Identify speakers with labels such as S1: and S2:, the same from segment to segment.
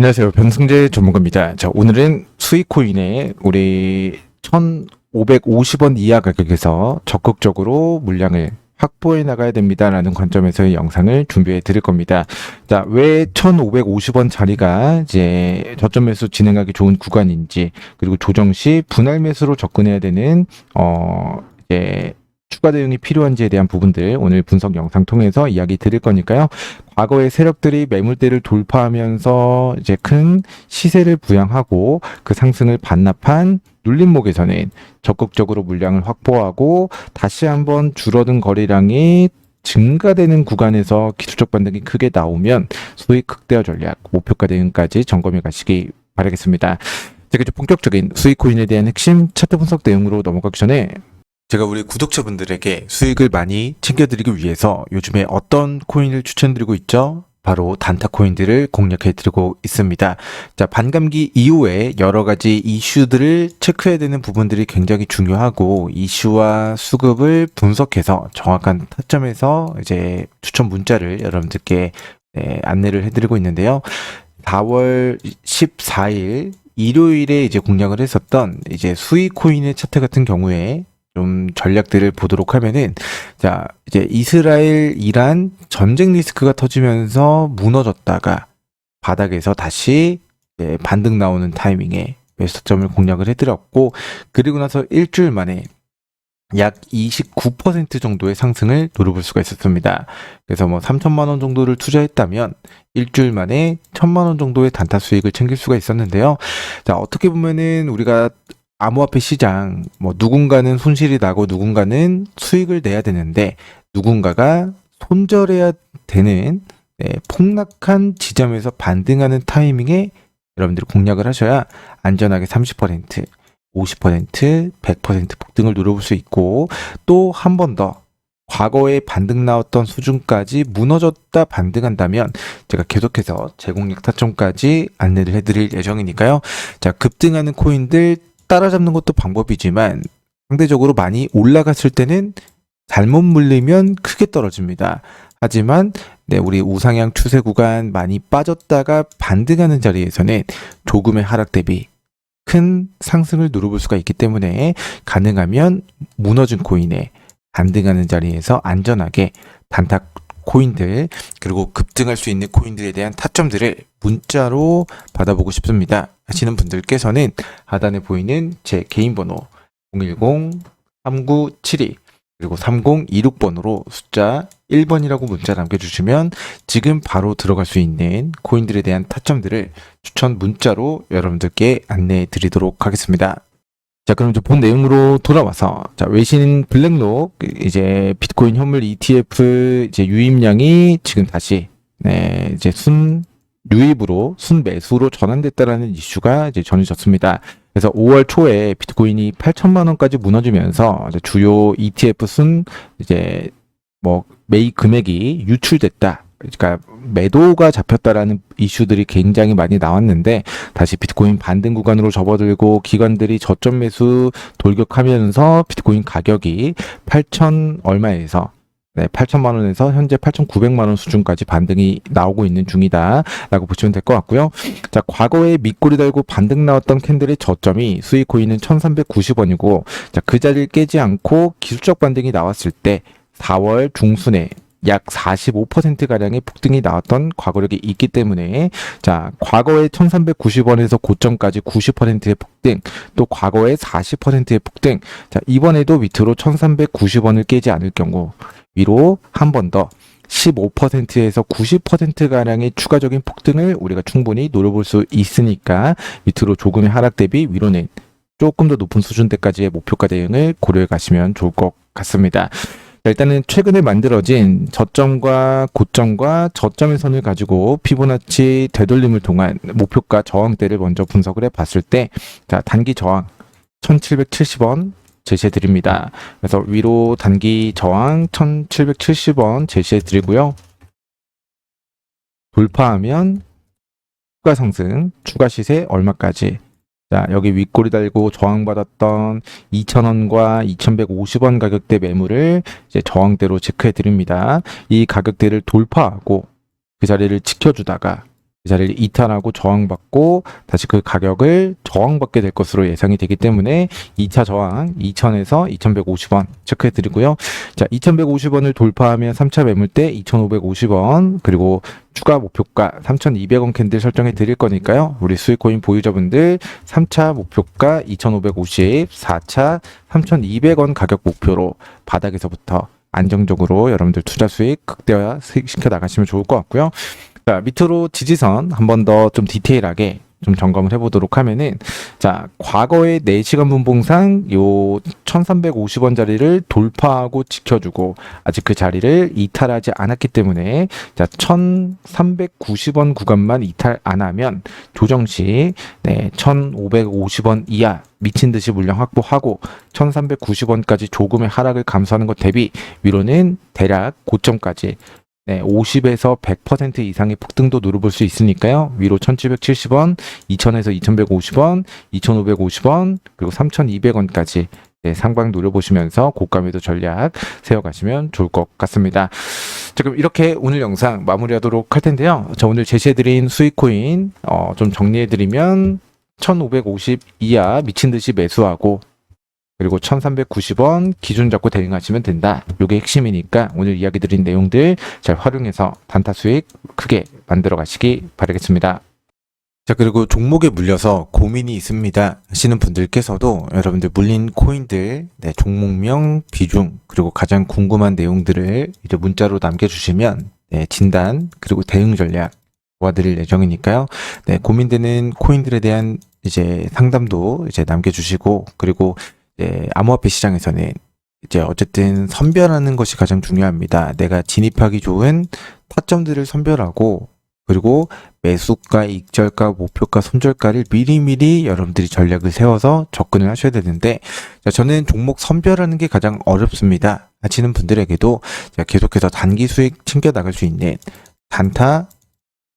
S1: 안녕하세요. 변승재 전문가입니다. 자, 오늘은 수익코인의 우리 1,550원 이하 가격에서 적극적으로 물량을 확보해 나가야 됩니다라는 관점에서의 영상을 준비해 드릴 겁니다. 자, 왜 1,550원 자리가 이제 저점 매수 진행하기 좋은 구간인지, 그리고 조정 시 분할 매수로 접근해야 되는, 어, 이제 추가 대응이 필요한지에 대한 부분들 오늘 분석 영상 통해서 이야기 드릴 거니까요. 과거의 세력들이 매물대를 돌파하면서 이제 큰 시세를 부양하고 그 상승을 반납한 눌림목에서는 적극적으로 물량을 확보하고 다시 한번 줄어든 거래량이 증가되는 구간에서 기술적 반등이 크게 나오면 수익 극대화 전략, 목표가 대응까지 점검해 가시기 바라겠습니다. 이제 본격적인 수익 코인에 대한 핵심 차트 분석 내용으로 넘어가기 전에 제가 우리 구독자분들에게 수익을 많이 챙겨드리기 위해서 요즘에 어떤 코인을 추천드리고 있죠? 바로 단타 코인들을 공략해 드리고 있습니다. 자, 반감기 이후에 여러 가지 이슈들을 체크해야 되는 부분들이 굉장히 중요하고 이슈와 수급을 분석해서 정확한 타점에서 이제 추천 문자를 여러분들께 네, 안내를 해드리고 있는데요. 4월 14일 일요일에 이제 공략을 했었던 이제 수익 코인의 차트 같은 경우에 좀 전략들을 보도록 하면은 자 이제 이스라엘 이란 전쟁 리스크가 터지면서 무너졌다가 바닥에서 다시 반등 나오는 타이밍에 매수점을 공략을 해드렸고 그리고 나서 일주일 만에 약 29% 정도의 상승을 노려볼 수가 있었습니다. 그래서 뭐 3천만 원 정도를 투자했다면 일주일 만에 1천만 원 정도의 단타 수익을 챙길 수가 있었는데요. 자, 어떻게 보면은 우리가 암호화폐 시장 뭐 누군가는 손실이 나고 누군가는 수익을 내야 되는데 누군가가 손절해야 되는 네, 폭락한 지점에서 반등하는 타이밍에 여러분들이 공략을 하셔야 안전하게 30%, 50%, 100% 폭등을 노려볼 수 있고 또 한 번 더 과거에 반등 나왔던 수준까지 무너졌다 반등한다면 제가 계속해서 제공력 타점까지 안내를 해드릴 예정이니까요. 자 급등하는 코인들 따라잡는 것도 방법이지만 상대적으로 많이 올라갔을 때는 잘못 물리면 크게 떨어집니다. 하지만 네, 우리 우상향 추세 구간 많이 빠졌다가 반등하는 자리에서는 조금의 하락 대비 큰 상승을 누려볼 수가 있기 때문에 가능하면 무너진 코인에 반등하는 자리에서 안전하게 단타 코인들 그리고 급등할 수 있는 코인들에 대한 타점들을 문자로 받아보고 싶습니다 하시는 분들께서는 하단에 보이는 제 개인 번호 010-3972 그리고 3026번으로 숫자 1번이라고 문자 남겨주시면 지금 바로 들어갈 수 있는 코인들에 대한 타점들을 추천 문자로 여러분들께 안내해 드리도록 하겠습니다. 자, 그럼 이제 본 내용으로 돌아와서 자, 외신 블랙록 이제 비트코인 현물 ETF 이제 유입량이 지금 다시 네, 이제 순 유입으로 순 매수로 전환됐다라는 이슈가 이제 전해졌습니다. 그래서 5월 초에 비트코인이 8천만 원까지 무너지면서 주요 ETF 순 이제 뭐 매입 금액이 유출됐다. 그러니까 매도가 잡혔다라는 이슈들이 굉장히 많이 나왔는데 다시 비트코인 반등 구간으로 접어들고 기관들이 저점 매수 돌격하면서 비트코인 가격이 8천 얼마에서 네, 8천만 원에서 현재 8,900만 원 수준까지 반등이 나오고 있는 중이다라고 보시면 될 것 같고요. 자, 과거에 밑꼬리 달고 반등 나왔던 캔들의 저점이 수익 코인은 1,390원이고 자, 그 자리를 깨지 않고 기술적 반등이 나왔을 때 4월 중순에 약 45%가량의 폭등이 나왔던 과거력이 있기 때문에 자 과거에 1390원에서 고점까지 90%의 폭등 또 과거에 40%의 폭등 자 이번에도 밑으로 1390원을 깨지 않을 경우 위로 한 번 더 15%에서 90%가량의 추가적인 폭등을 우리가 충분히 노려볼 수 있으니까 밑으로 조금의 하락 대비 위로는 조금 더 높은 수준 대까지의 목표가 대응을 고려해 가시면 좋을 것 같습니다. 자, 일단은 최근에 만들어진 저점과 고점과 저점의 선을 가지고 피보나치 되돌림을 통한 목표가 저항대를 먼저 분석을 해 봤을 때, 자, 단기 저항 1770원 제시해 드립니다. 그래서 위로 단기 저항 1770원 제시해 드리고요. 돌파하면 추가 상승, 추가 시세 얼마까지 자, 여기 윗꼬리 달고 저항받았던 2,000원과 2,150원 가격대 매물을 이제 저항대로 체크해 드립니다. 이 가격대를 돌파하고 그 자리를 지켜주다가 그 자리를 이탈하고 저항받고 다시 그 가격을 저항받게 될 것으로 예상이 되기 때문에 2차 저항 2,000에서 2,150원 체크해 드리고요. 자, 2,150원을 돌파하면 3차 매물대 2,550원 그리고 추가 목표가 3,200원 캔들 설정해 드릴 거니까요. 우리 수익코인 보유자분들 3차 목표가 2,550, 4차 3,200원 가격 목표로 바닥에서부터 안정적으로 여러분들 투자 수익 극대화 시켜 나가시면 좋을 것 같고요. 자, 밑으로 지지선 한 번 더 좀 디테일하게 좀 점검을 해보도록 하면은 자 과거의 4시간 분봉상 요 1350원 자리를 돌파하고 지켜주고 아직 그 자리를 이탈하지 않았기 때문에 자 1390원 구간만 이탈 안 하면 조정 시 네, 1550원 이하 미친 듯이 물량 확보하고 1390원까지 조금의 하락을 감수하는 것 대비 위로는 대략 고점까지 네, 50에서 100% 이상의 폭등도 누려볼 수 있으니까요. 위로 1770원, 2000에서 2150원, 2550원, 그리고 3200원까지 네, 상방 노려보시면서 고가 매도 전략 세워가시면 좋을 것 같습니다. 자, 그럼 이렇게 오늘 영상 마무리하도록 할 텐데요. 자, 오늘 제시해드린 수익코인, 어, 좀 정리해드리면 1550 이하 미친 듯이 매수하고 그리고 1390원 기준 잡고 대응하시면 된다. 요게 핵심이니까 오늘 이야기 드린 내용들 잘 활용해서 단타 수익 크게 만들어 가시기 바라겠습니다. 자, 그리고 종목에 물려서 고민이 있습니다 하시는 분들께서도 여러분들 물린 코인들, 네, 종목명, 비중, 그리고 가장 궁금한 내용들을 이제 문자로 남겨주시면 네, 진단, 그리고 대응 전략 도와드릴 예정이니까요. 네, 고민되는 코인들에 대한 이제 상담도 이제 남겨주시고, 그리고 이제 암호화폐 시장에서는 이제 어쨌든 선별하는 것이 가장 중요합니다. 내가 진입하기 좋은 타점들을 선별하고 그리고 매수가, 익절가, 목표가, 손절가를 미리미리 여러분들이 전략을 세워서 접근을 하셔야 되는데 자, 저는 종목 선별하는 게 가장 어렵습니다. 하시는 분들에게도 계속해서 단기 수익 챙겨 나갈 수 있는 단타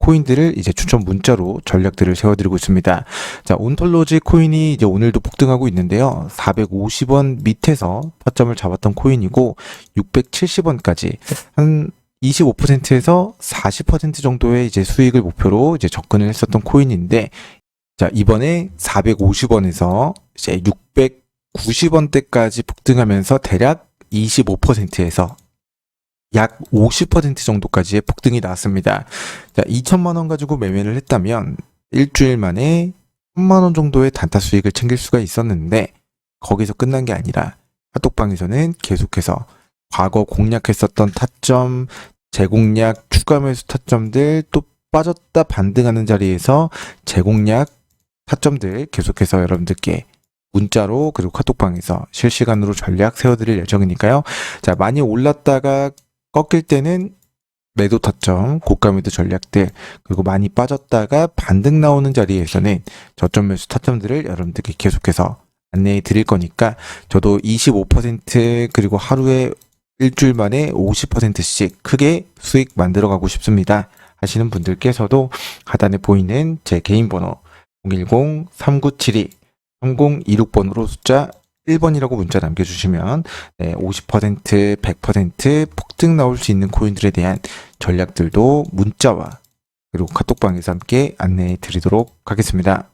S1: 코인들을 이제 추천 문자로 전략들을 세워드리고 있습니다. 자, 온톨로지 코인이 이제 오늘도 폭등하고 있는데요. 450원 밑에서 타점을 잡았던 코인이고 670원까지 한 25%에서 40% 정도의 이제 수익을 목표로 이제 접근을 했었던 코인인데 자, 이번에 450원에서 이제 690원대까지 폭등하면서 대략 25%에서 약 50% 정도까지의 폭등이 나왔습니다. 자, 2천만 원 가지고 매매를 했다면 일주일 만에 3만 원 정도의 단타 수익을 챙길 수가 있었는데 거기서 끝난 게 아니라 카톡방에서는 계속해서 과거 공략했었던 타점, 재공략, 추가 매수 타점들 또 빠졌다 반등하는 자리에서 재공략 타점들 계속해서 여러분들께 문자로 그리고 카톡방에서 실시간으로 전략 세워드릴 예정이니까요. 자, 많이 올랐다가 꺾일 때는 매도 타점, 고가 매도 전략들, 그리고 많이 빠졌다가 반등 나오는 자리에서는 저점 매수 타점들을 여러분들께 계속해서 안내해 드릴 거니까 저도 25% 그리고 하루에 일주일 만에 50%씩 크게 수익 만들어 가고 싶습니다. 하시는 분들께서도 하단에 보이는 제 개인 번호 010-3972-3026번으로 숫자 1번이라고 문자 남겨주시면 네, 50% 100% 폭등 나올 수 있는 코인들에 대한 전략들도 문자와 그리고 카톡방에서 함께 안내해 드리도록 하겠습니다.